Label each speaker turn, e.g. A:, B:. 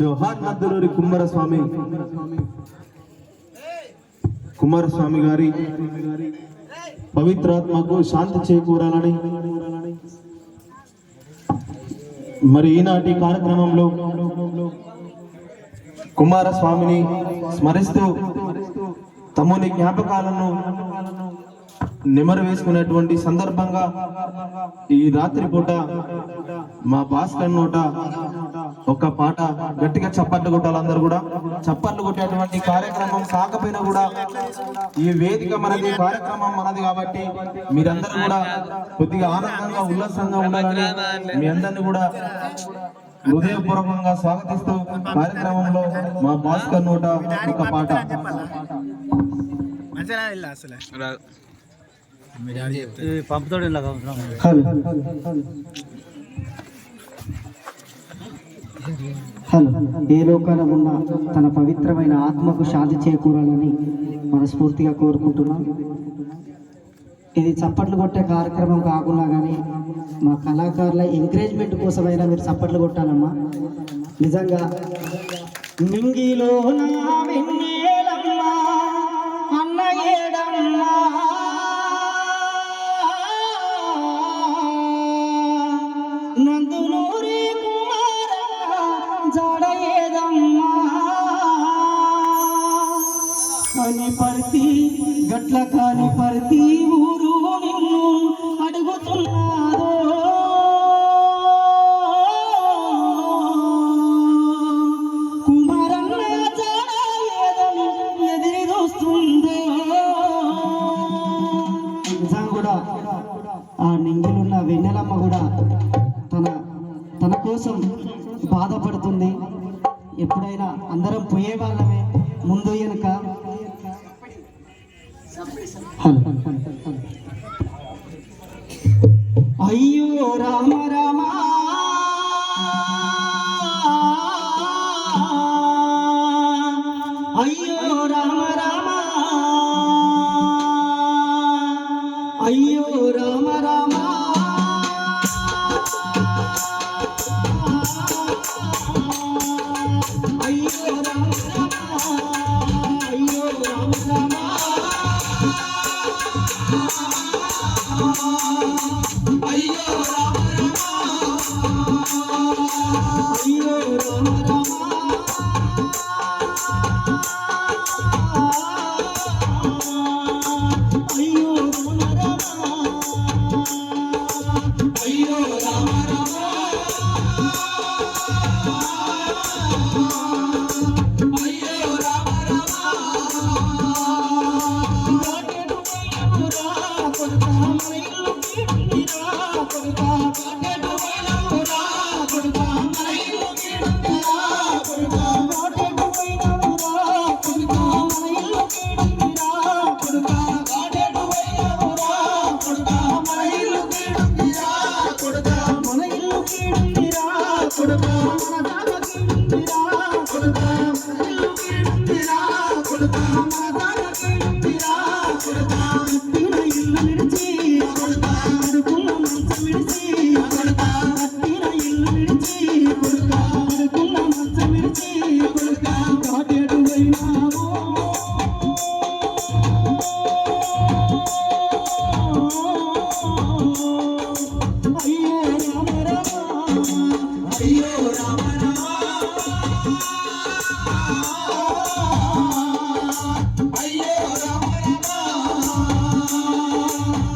A: జోహార్ మద్దలూరి కుమారస్వామి. కుమారస్వామి గారి పవిత్రాత్మకు శాంతి చేకూరాలని. మరి ఈనాటి కార్యక్రమంలో కుమారస్వామిని స్మరిస్తూ తమ్ముని జ్ఞాపకాలను నెమరు వేసుకునేటువంటి సందర్భంగా ఈ రాత్రి పూట మా భాస్కర్ నోట ఒక పాట గట్టిగా చప్పట్లు కొట్టాలందరూ కూడా. చప్పట్లు కొట్టేటువంటి కార్యక్రమం కాకపోయినా కూడా ఈ వేదిక మనది కార్యక్రమం మనది కాబట్టి మీరందరూ కూడా కొద్దిగా ఆనందంగా ఉల్లాసంగా ఉండాలని మీ అందరిని కూడా హృదయపూర్వకంగా స్వాగతిస్తూ కార్యక్రమంలో మా భాస్కర్ నోట ఒక పాట.
B: మంచిగా
C: పంపుతాడు
D: హలో ఏ లోకాన ఉన్న తన పవిత్రమైన ఆత్మకు శాంతి చేకూరాలని మనస్ఫూర్తిగా కోరుకుంటున్నాం ఇది చప్పట్లు కొట్టే కార్యక్రమం కాకుండా కానీ మా కళాకారుల ఎంకరేజ్మెంట్ కోసమైనా మీరు చప్పట్లు కొట్టాలమ్మా నిజంగా మింగిలోనా కాని పర్తి గట్ల కాని పర్తి ఊరు నిన్ను అడుగుతున్నారో. కుమారన్న ఎదిరి చూస్తుందో నిజం కూడా. ఆ నింగిలున్న వెన్నెలమ్మ కూడా తన తన కోసం బాధపడుతుంది. ఎప్పుడైనా అందరం పోయే వాళ్ళమే ముందు వెనుక. हाँ अयो राम रामा। ஐயா